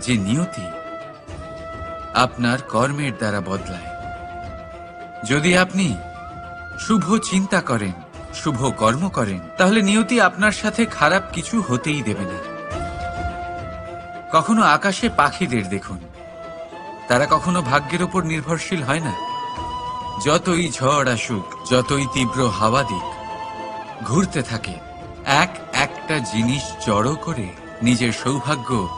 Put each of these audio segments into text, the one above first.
যে নিয়তি আপনার কর্মের দ্বারা বদলায়। যদি আপনি শুভ চিন্তা করেন, শুভ কর্ম করেন, তাহলে নিয়তি আপনার সাথে খারাপ কিছু হতেই দেবে না। কখনো আকাশে পাখিদের দেখুন। তারা কখনো ভাগ্যের উপর নির্ভরশীল হয় না। যতই ঝড় আসুক, যতই তীব্র হাওয়া দিক, ঘুরতে থাকে। এক একটা জিনিস জড়ো করে নিজের সৌভাগ্য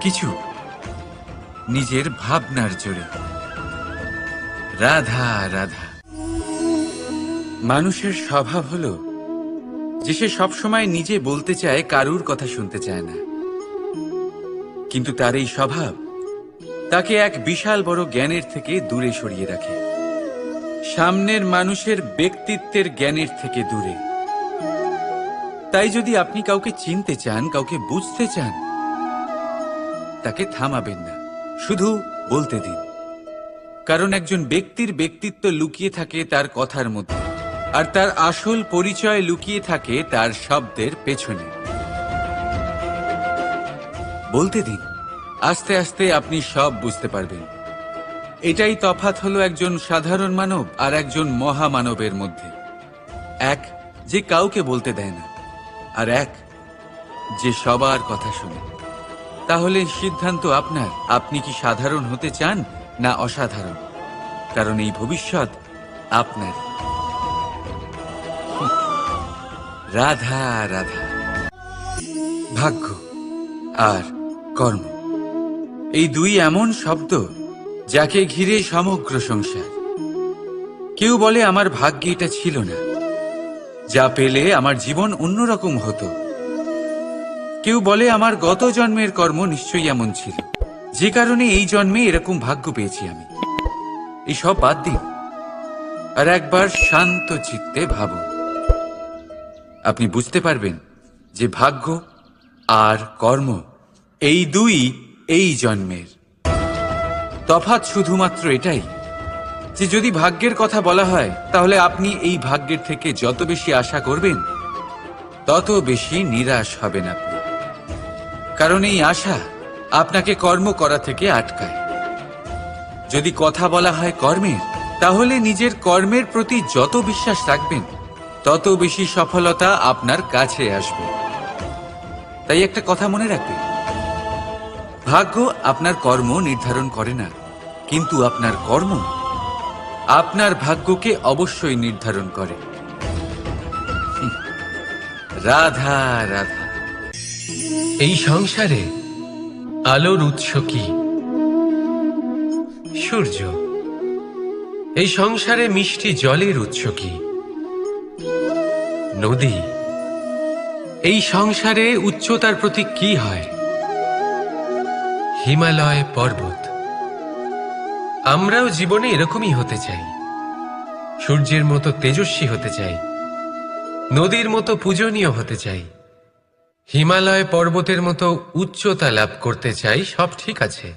কিছু নিজের ভাবনার জোরে। রাধা রাধা। মানুষের স্বভাব হলো যে সে সবসময় নিজে বলতে চায়, কারুর কথা শুনতে চায় না। কিন্তু তার এই স্বভাব তাকে এক বিশাল বড় জ্ঞানের থেকে দূরে সরিয়ে রাখে। সামনের মানুষের ব্যক্তিত্বের জ্ঞানের থেকে দূরে। তাই যদি আপনি কাউকে চিনতে চান, কাউকে বুঝতে চান তাকে থামাবেন না। শুধু বলতে দিন। কারণ একজন ব্যক্তির ব্যক্তিত্ব লুকিয়ে থাকে তার কথার মধ্যে, আর তার আসল পরিচয় লুকিয়ে থাকে তার শব্দের পেছনে। বলতে দিন, আস্তে আস্তে আপনি সব বুঝতে পারবেন। এটাই তফাৎ হলো একজন সাধারণ মানব আর একজন মহামানবের মধ্যে। এক, যে কাউকে বলতে দেয় না, আর এক, যে সবার কথা শুনে। তাহলে সিদ্ধান্ত আপনার। আপনি কি সাধারণ হতে চান না অসাধারণ? কারণ এই ভবিষ্যৎ আপনার। রাধা রাধা। ভাগ্য আর কর্ম। এই দুই এমন শব্দ যাকে ঘিরে সমগ্র সংসার। কেউ বলে, আমার ভাগ্যে এটা ছিল না। যা পেলে আমার জীবন অন্যরকম হতো। কেউ বলে আমার গত জন্মের কর্ম নিশ্চয়ই এমন ছিল। যে কারণে এই জন্মে এরকম ভাগ্য পেয়েছি আমি। এই সব বাদ দিন। আর একবার শান্ত চিত্তে ভাবুন আপনি বুঝতে পারবেন যে ভাগ্য আর কর্ম এই দুই এই জন্মের। তফাৎ শুধুমাত্র এটাই যে যদি ভাগ্যের কথা বলা হয়, তাহলে আপনি এই ভাগ্যের থেকে যত বেশি আশা করবেন, তত বেশি নিরাশ হবেন আপনি। কারণ এই আশা আপনাকে কর্ম করা থেকে আটকায়। যদি কথা বলা হয় কর্মের তাহলে নিজের কর্মের প্রতি যত বিশ্বাস রাখবেন, তত বেশি সফলতা আপনার কাছে আসবে। তাই একটা কথা মনে রাখবেন ভাগ্য আপনার কর্ম নির্ধারণ করে না, কিন্তু আপনার কর্ম আপনার ভাগ্যকে অবশ্যই নির্ধারণ করে। রাধা রাধা। এই সংসারে আলোর উৎস কি? সূর্য। এই সংসারে মিষ্টি জলের উৎস কি? নদী। এই সংসারে উচ্চতার প্রতি কি হয়? হিমালয় পর্বত। আমরাও জীবনে এরকমই হতে চাই। সূর্যের মতো তেজস্বী হতে চাই। নদীর মতো পূজনীয় হতে চাই। হিমালয় পর্বতের মতো উচ্চতা লাভ করতে চাই, সব ঠিক আছে।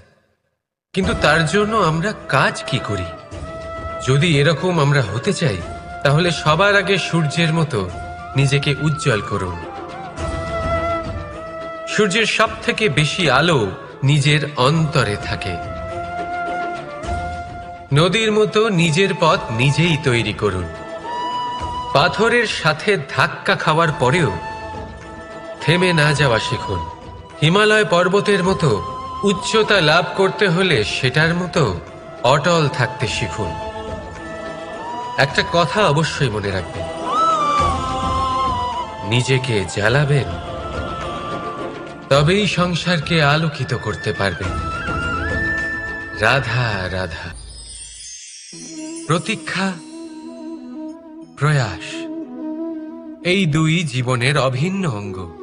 কিন্তু তার জন্য আমরা কাজ কি করি? যদি এরকম আমরা হতে চাই, তাহলে সবার আগে সূর্যের মতো নিজেকে উজ্জ্বল করুন। সূর্যের সব থেকে বেশি আলো নিজের অন্তরে থাকে। নদীর মতো নিজের পথ নিজেই তৈরি করুন। পাথরের সাথে ধাক্কা খাওয়ার পরেও থেমে না যাওয়া শিখুন। হিমালয় পর্বতের মতো উচ্চতা লাভ করতে হলে সেটার মতো অটল থাকতে শিখুন। একটা কথা অবশ্যই মনে রাখবেন। নিজেকে জ্বালাবেন, তবেই সংসারকে আলোকিত করতে পারবেন। রাধা রাধা। প্রতীক্ষা, প্রয়াস। এই দুই জীবনের অভিন্ন অঙ্গ।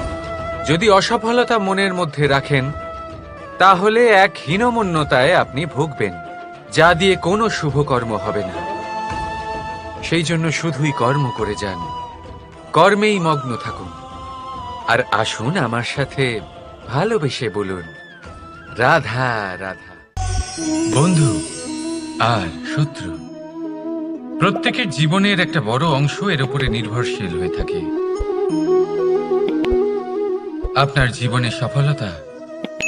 যদি অসফলতা মনের মধ্যে রাখেন, তাহলে এক হীনমন্যতায় আপনি ভুগবেন, যা দিয়ে কোনো শুভকর্ম হবে না। সেই জন্য শুধুই কর্ম করে যান, কর্মেই মগ্ন থাকুন। আর আসুন আমার সাথে ভালোবেসে বলুন, রাধা রাধা। বন্ধু আর শত্রু, প্রত্যেকের জীবনের একটা বড় অংশ এর উপরে নির্ভরশীল হয়ে থাকে। আপনার জীবনে সফলতা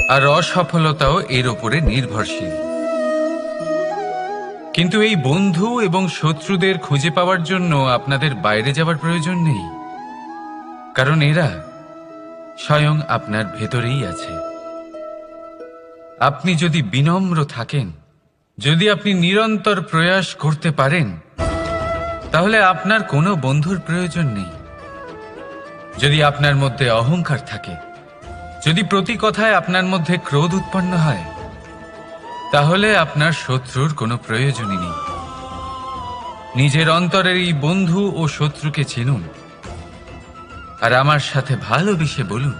আর অসফলতাও এর উপরে নির্ভরশীল। কিন্তু এই বন্ধু এবং শত্রুদের খুঁজে পাওয়ার জন্য আপনাদের বাইরে যাওয়ার প্রয়োজন নেই। কারণ এরা স্বয়ং আপনার ভেতরেই আছে। আপনি যদি বিনম্র থাকেন, যদি আপনি নিরন্তর প্রয়াস করতে পারেন, তাহলে আপনার কোনো বন্ধুর প্রয়োজন নেই। যদি আপনার মধ্যে অহংকার থাকে, যদি প্রতি কথায় আপনার মধ্যে ক্রোধ উৎপন্ন হয়, তাহলে আপনার শত্রুর কোনো প্রয়োজনই নেই। নিজের অন্তরের এই বন্ধু ও শত্রুকে চিনুন। আর আমার সাথে ভালোবেসে বলুন,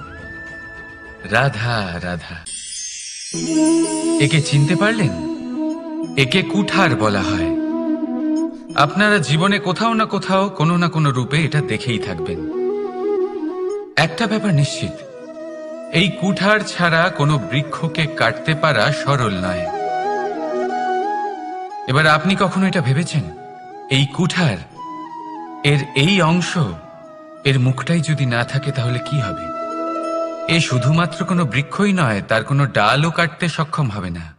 রাধা রাধা। একে চিনতে পারলেন? একে কুঠার বলা হয়। আপনারা জীবনে কোথাও না কোথাও কোনো না কোনো রূপে এটা দেখেই থাকবেন। একটা ব্যাপার নিশ্চিত। এই কুঠার ছাড়া কোনো বৃক্ষকে কাটতে পারা সরল নয়। এবার আপনি কখনো এটা ভেবেছেন? এই কুঠার, এর এই অংশ, এর মুখটাই যদি না থাকে তাহলে কি হবে? এ শুধুমাত্র কোনো বৃক্ষই নয়, তার কোনো ডালও কাটতে সক্ষম হবে না।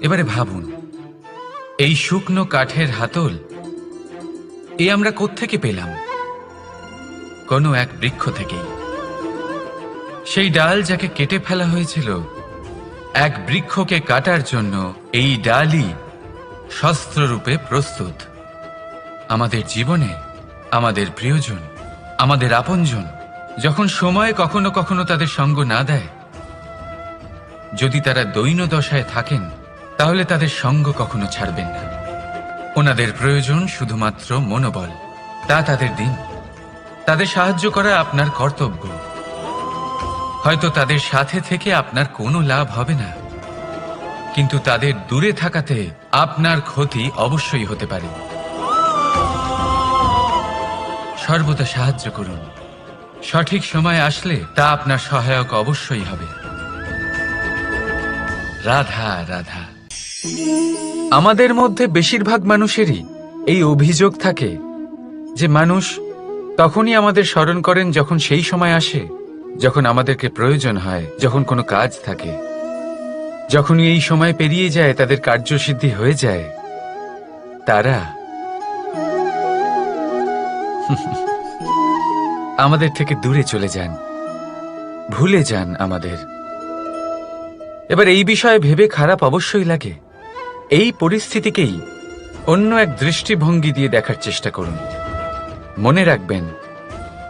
এবারে ভাবুন, এই শুকনো কাঠের হাতল, এ আমরা কোত্থেকে পেলাম? কোনো এক বৃক্ষ থেকেই। সেই ডাল যাকে কেটে ফেলা হয়েছিল, এক বৃক্ষকে কাটার জন্য এই ডালই শস্ত্ররূপে প্রস্তুত। আমাদের জীবনে, আমাদের প্রিয়জন, আমাদের আপনজন, যখন সময় কখনো কখনো তাদের সঙ্গ না দেয়, যদি তারা দৈন দশায় থাকেন, তাহলে তাদের সঙ্গ কখনো ছাড়বেন না। ওনাদের প্রয়োজন শুধুমাত্র মনোবল, তা তাদের দিন। তাদের সাহায্য করা আপনার কর্তব্য। হয়তো তাদের সাথে থেকে আপনার কোনো লাভ হবে না। কিন্তু তাদের দূরে থাকাতে আপনার ক্ষতি অবশ্যই হতে পারে। সর্বদা সাহায্য করুন। সঠিক সময় আসলে তা আপনার সহায়ক অবশ্যই হবে। রাধা রাধা। আমাদের মধ্যে বেশিরভাগ মানুষেরই এই অভিযোগ থাকে যে মানুষ তখনই আমাদের স্মরণ করেন যখন সেই সময় আসে, যখন আমাদেরকে প্রয়োজন হয়, যখন কোনো কাজ থাকে। যখনই এই সময় পেরিয়ে যায়, তাদের কার্যসিদ্ধি হয়ে যায়। তারা আমাদের থেকে দূরে চলে যান। ভুলে যান আমাদের। এবার এই বিষয়ে ভেবে খারাপ অবশ্যই লাগে। এই পরিস্থিতিকেই অন্য এক দৃষ্টিভঙ্গি দিয়ে দেখার চেষ্টা করুন। মনে রাখবেন,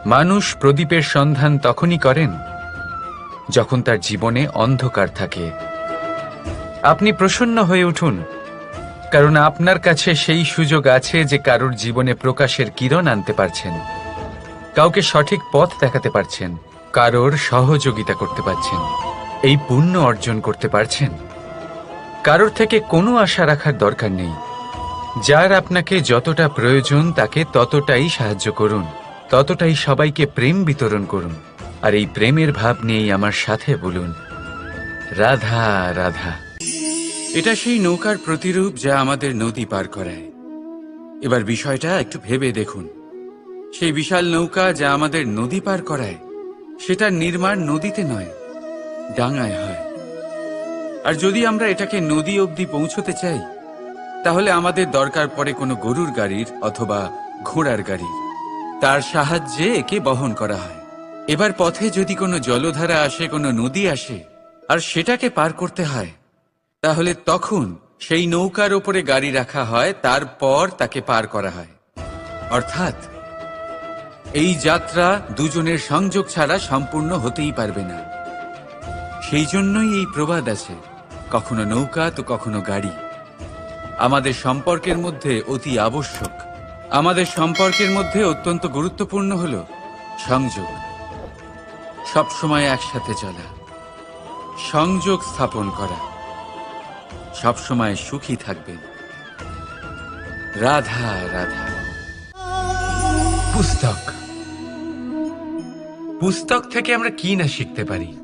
মানুষ প্রদীপের সন্ধান তখনই করেন যখন তার জীবনে অন্ধকার থাকে। আপনি প্রসন্ন হয়ে উঠুন, কারণ আপনার কাছে সেই সুযোগ আছে যে কারোর জীবনে প্রকাশের কিরণ আনতে পারছেন, কাউকে সঠিক পথ দেখাতে পারছেন, কারোর সহযোগিতা করতে পারছেন, এই পুণ্য অর্জন করতে পারছেন। কারোর থেকে কোনো আশা রাখার দরকার নেই। যার আপনাকে যতটা প্রয়োজন তাকে ততটাই সাহায্য করুন, ততটাই সবাইকে প্রেম বিতরণ করুন, আর এই প্রেমের ভাব নিয়েই আমার সাথে বলুন, রাধা রাধা। এটা সেই নৌকার প্রতিরূপ যা আমাদের নদী পার করায়। এবার বিষয়টা একটু ভেবে দেখুন। সেই বিশাল নৌকা যা আমাদের নদী পার করায়, সেটার নির্মাণ নদীতে নয়, ডাঙায় হয়। আর যদি আমরা এটাকে নদী অবধি পৌঁছতে চাই তাহলে আমাদের দরকার পড়ে কোনো গরুর গাড়ির অথবা ঘোড়ার গাড়ির তার সাহায্যে একে বহন করা হয়। এবার পথে যদি কোনো জলধারা আসে, কোনো নদী আসে, আর সেটাকে পার করতে হয়, তাহলে তখন সেই নৌকার ওপরে গাড়ি রাখা হয়, তারপর তাকে পার করা হয়। অর্থাৎ, এই যাত্রা দুজনের সংযোগ ছাড়া সম্পূর্ণ হতেই পারবে না। সেই জন্যই এই প্রবাদ আছে, কখনো নৌকা তো কখনো গাড়ি। আমাদের সম্পর্কের মধ্যে অতি আবশ্যক। আমাদের সম্পর্কের মধ্যে অত্যন্ত গুরুত্বপূর্ণ হল সংযোগ। সবসময় একসাথে চলা। সংযোগ স্থাপন করা। সবসময় সুখী থাকবেন। রাধা রাধা। পুস্তক। পুস্তক থেকে আমরা কি না শিখতে পারি?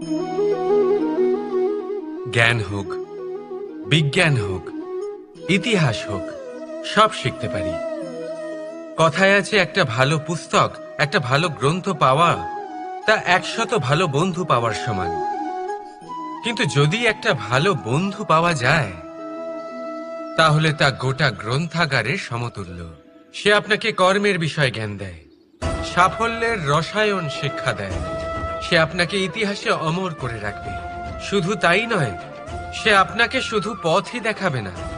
জ্ঞান হোক, বিজ্ঞান হোক ইতিহাস হোক, সব শিখতে পারি। কথায় আছে, একটা ভালো পুস্তক, একটা ভালো গ্রন্থ পাওয়া, তা একশত ভালো বন্ধু পাওয়ার সমান। কিন্তু যদি একটা ভালো বন্ধু পাওয়া যায়, তাহলে তা গোটা গ্রন্থাগারের সমতুল্য। সে আপনাকে কর্মের বিষয় জ্ঞান দেয়, সাফল্যের রসায়ন শিক্ষা দেয়। সে আপনাকে ইতিহাসে অমর করে রাখবে। শুধু তাই নয়, সে আপনাকে শুধু পথই দেখাবে না।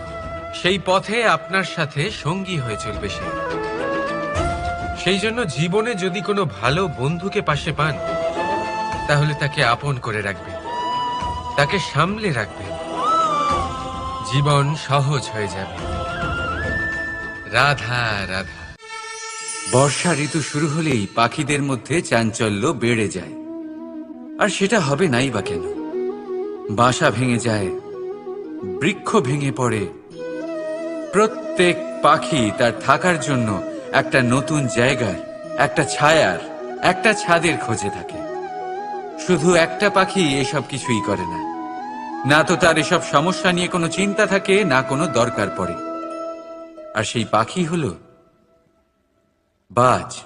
সেই পথে আপনার সাথে সঙ্গী হয়ে চলবে সে। সেই জন্য জীবনে যদি কোনো ভালো বন্ধুকে পাশে পান, তাহলে তাকে আপন করে রাখবেন। তাকে সামলে রাখবেন। জীবন সহজ হয়ে যাবে। রাধা রাধা। বর্ষা ঋতু শুরু হলেই পাখিদের মধ্যে চাঞ্চল্য বেড়ে যায়। আর সেটা হবে নাই বা কেন? বাসা ভেঙে যায়, বৃক্ষ ভেঙে পড়ে প্রত্যেক পাখি তার থাকার জন্য একটা নতুন জায়গার, একটা ছায়ার, একটা ছাদের খোঁজে থাকে। শুধু একটা পাখি এসব কিছুই করে না। না তো তার এসব সমস্যা নিয়ে কোনো চিন্তা থাকে, না কোনো দরকার পড়ে। আর সেই পাখি হলো বাজ।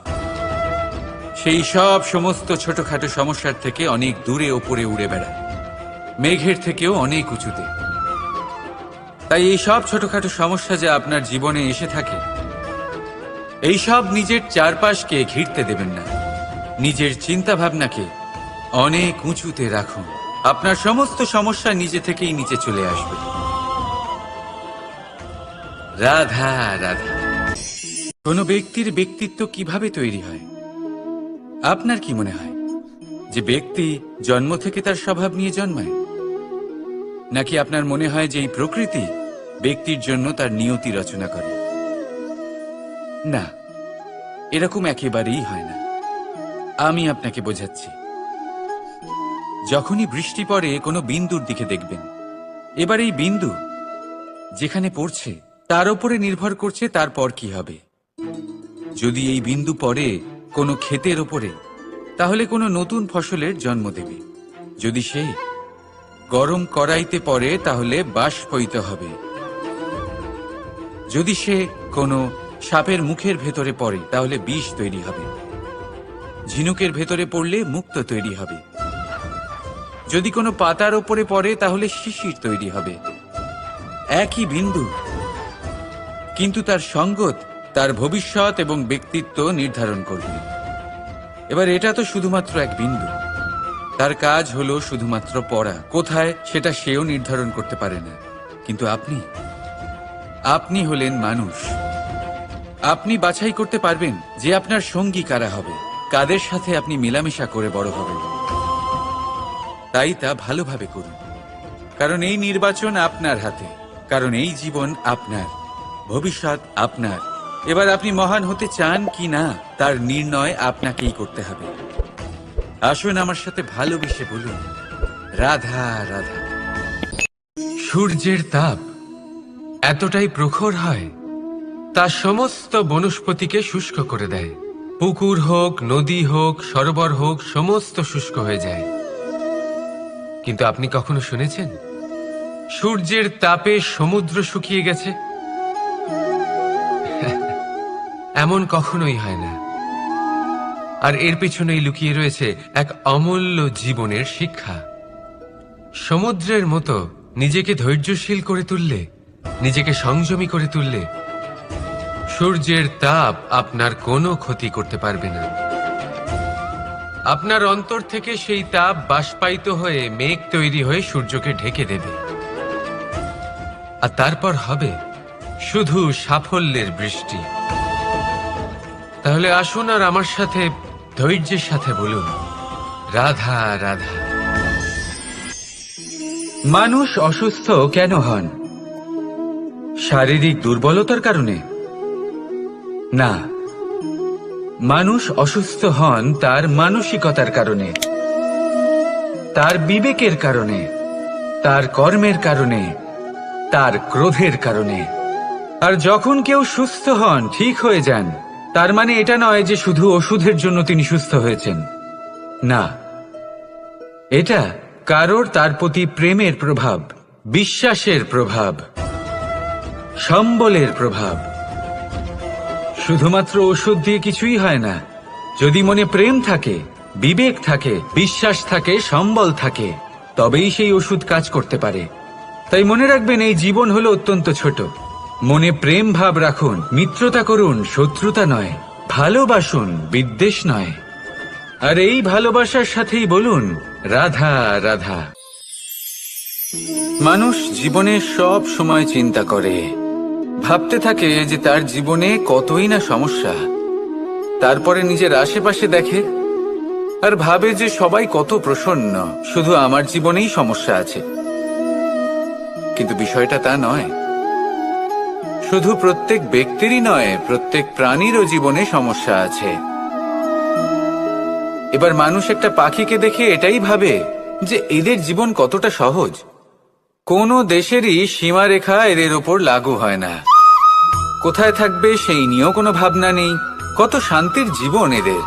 সেই সব সমস্ত ছোটখাটো সমস্যার থেকে অনেক দূরে ওপরে উড়ে বেড়ায়। মেঘের থেকেও অনেক উঁচুতে। তাই এই সব ছোটখাটো সমস্যা যা আপনার জীবনে এসে থাকে, এই সব নিজের চারপাশকে ঘিরতে দেবেন না। নিজের চিন্তা ভাবনাকে অনেক উঁচুতে রাখুন। আপনার সমস্ত সমস্যা নিজে থেকেই নিচে চলে আসবে। রাধা রাধা। কোনো ব্যক্তির ব্যক্তিত্ব কীভাবে তৈরি হয়? আপনার কি মনে হয় যে ব্যক্তি জন্ম থেকে তার স্বভাব নিয়ে জন্মায়? নাকি আপনার মনে হয় যে এই প্রকৃতি ব্যক্তির জন্য তার নিয়তি রচনা করে? না, এরকম একেবারেই হয় না। আমি আপনাকে বোঝাচ্ছি। যখনই বৃষ্টি পড়ে, কোনো বিন্দুর দিকে দেখবেন। এবার এই বিন্দু যেখানে পড়ছে, তার উপরে নির্ভর করছে তারপর কি হবে। যদি এই বিন্দু পড়ে কোনো ক্ষেতের ওপরে, তাহলে কোনো নতুন ফসলের জন্ম দেবে। যদি সে গরম কড়াইতে পড়ে, তাহলে বাষ্পইত হবে। যদি সে কোনো সাপের মুখের ভেতরে পড়ে, তাহলে বিষ তৈরি হবে। ঝিনুকের ভেতরে পড়লে মুক্ত তৈরি হবে। যদি কোনো পাতার ওপরে পড়ে, তাহলে শিশির তৈরি হবে। একই বিন্দু। কিন্তু তার সঙ্গত তার ভবিষ্যৎ এবং ব্যক্তিত্ব নির্ধারণ করবে। এবার এটা তো শুধুমাত্র এক বিন্দু। তার কাজ হলো শুধুমাত্র পড়া। কোথায়? সেটা সেও নির্ধারণ করতে পারে না। কিন্তু আপনি? আপনি হলেন মানুষ। আপনি বাছাই করতে পারবেন যে আপনার সঙ্গী কারা হবে। কাদের সাথে আপনি মেলামেশা করে বড় হবেন। তাই তা ভালোভাবে করুন। কারণ এই নির্বাচন আপনার হাতে। কারণ এই জীবন আপনার। ভবিষ্যৎ আপনার। এবার আপনি মহান হতে চান কি না, তার নির্ণয় আপনাকেই করতে হবে। আসুন আমার সাথে ভালোবেসে বলুন, রাধা রাধা। সূর্যের তাপ এতটাই প্রখর হয়, তা সমস্ত বনস্পতিকে শুষ্ক করে দেয়। পুকুর হোক, নদী হোক, সরোবর হোক, সমস্ত শুষ্ক হয়ে যায়। কিন্তু আপনি কখনো শুনেছেন? সূর্যের তাপে সমুদ্র শুকিয়ে গেছে? এমন কখনোই হয় না। আর এর পিছনেই লুকিয়ে রয়েছে এক অমূল্য জীবনের শিক্ষা। সমুদ্রের মতো নিজেকে ধৈর্যশীল করে তুললে, নিজেকে সংযমী করে তুললে, সূর্যের তাপ আপনার কোনো ক্ষতি করতে পারবে না। আপনার অন্তর থেকে সেই তাপ বাষ্পায়িত হয়ে মেঘ তৈরি হয়ে সূর্যকে ঢেকে দেবে। আর তারপর হবে শুধু সাফল্যের বৃষ্টি। তাহলে আসুন আর আমার সাথে ধৈর্যের সাথে বলুন, রাধা রাধা। মানুষ অসুস্থ কেন হন? শারীরিক দুর্বলতার কারণে? না, মানুষ অসুস্থ হন তার মানসিকতার কারণে, তার বিবেকের কারণে, তার কর্মের কারণে, তার ক্রোধের কারণে। আর যখন কেউ সুস্থ হন, ঠিক হয়ে যান। তার মানে এটা নয় যে শুধু ওষুধের জন্য তিনি সুস্থ হয়েছেন। না। এটা কারোর তার প্রতি প্রেমের প্রভাব, বিশ্বাসের প্রভাব, সম্বলের প্রভাব। শুধুমাত্র ওষুধ দিয়ে কিছুই হয় না। যদি মনে প্রেম থাকে, বিবেক থাকে, বিশ্বাস থাকে, সম্বল থাকে, তবেই সেই ওষুধ কাজ করতে পারে। তাই মনে রাখবেন, এই জীবন হলো অত্যন্ত ছোট। মনে প্রেম ভাব রাখুন, মিত্রতা করুন, শত্রুতা নয়, ভালোবাসুন, বিদ্বেষ নয়। আর এই ভালোবাসার সাথেই বলুন, রাধা রাধা। মানুষ জীবনে সব সময় চিন্তা করে। ভাবতে থাকে যে তার জীবনে কতই না সমস্যা। তারপরে নিজের আশেপাশে দেখে আর ভাবে যে সবাই কত প্রসন্ন, শুধু আমার জীবনেই সমস্যা আছে। কিন্তু বিষয়টা তা নয়। শুধু প্রত্যেক ব্যক্তিরই নয়, প্রত্যেক প্রাণীরও জীবনে সমস্যা আছে। এবার মানুষ একটা পাখিকে দেখে এটাই ভাবে যে এদের জীবন কতটা সহজ। কোন দেশেরই সীমারেখা এদের ওপর লাগু হয় না। কোথায় থাকবে সেই নিয়েও কোনো ভাবনা নেই। কত শান্তির জীবন এদের।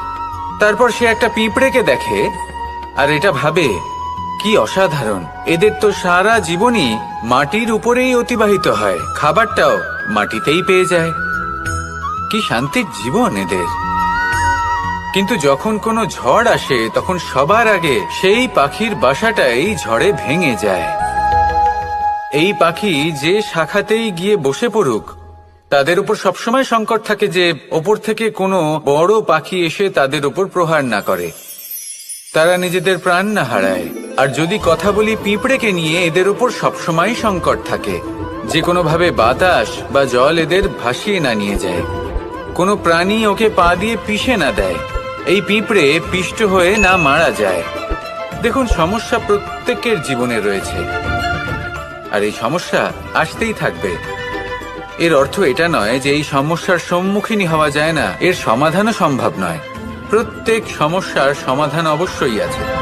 তারপর সে একটা পিঁপড়েকে দেখে, আর এটা ভাবে, কি অসাধারণ। এদের তো সারা জীবনই মাটির উপরেই অতিবাহিত হয়, খাবারটাও মাটিতেই পেয়ে যায়। কি শান্তির জীবন এদের। কিন্তু যখন কোনো ঝড় আসে, তখন সবার আগে সেই পাখির বাসাটাই ঝড়ে ভেঙে যায়। এই পাখি যে শাখাতেই গিয়ে বসে পড়ুক, তাদের উপর সবসময় সংকট থাকে যে ওপর থেকে কোনো বড় পাখি এসে তাদের উপর প্রহার না করে। তারা নিজেদের প্রাণ না হারায়। আর যদি কথা বলি পিঁপড়েকে নিয়ে, এদের উপর সবসময় সংকট থাকে। যে কোনোভাবে বাতাস বা জল এদের ভাসিয়ে না নিয়ে যায়। কোনো প্রাণী ওকে পা দিয়ে পিষে না দেয়। এই পিঁপড়ে পিষ্ট হয়ে না মারা যায়। দেখুন, সমস্যা প্রত্যেকের জীবনে রয়েছে। আর এই সমস্যা আসতেই থাকবে। এর অর্থ এটা নয় যে এই সমস্যার সম্মুখীনই হওয়া যায় না। এর সমাধানও সম্ভব নয়। প্রত্যেক সমস্যার সমাধান অবশ্যই আছে।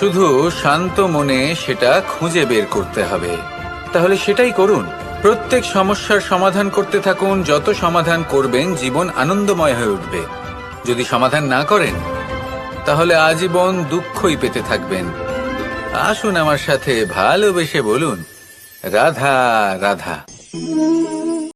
শুধু শান্ত মনে সেটা খুঁজে বের করতে হবে। তাহলে সেটাই করুন। প্রত্যেক সমস্যার সমাধান করতে থাকুন, যত সমাধান করবেন, জীবন আনন্দময় হয়ে উঠবে। যদি সমাধান না করেন, তাহলে আজীবন দুঃখই পেতে থাকবেন। আসুন আমার সাথে ভালোবেসে বলুন, রাধা রাধা।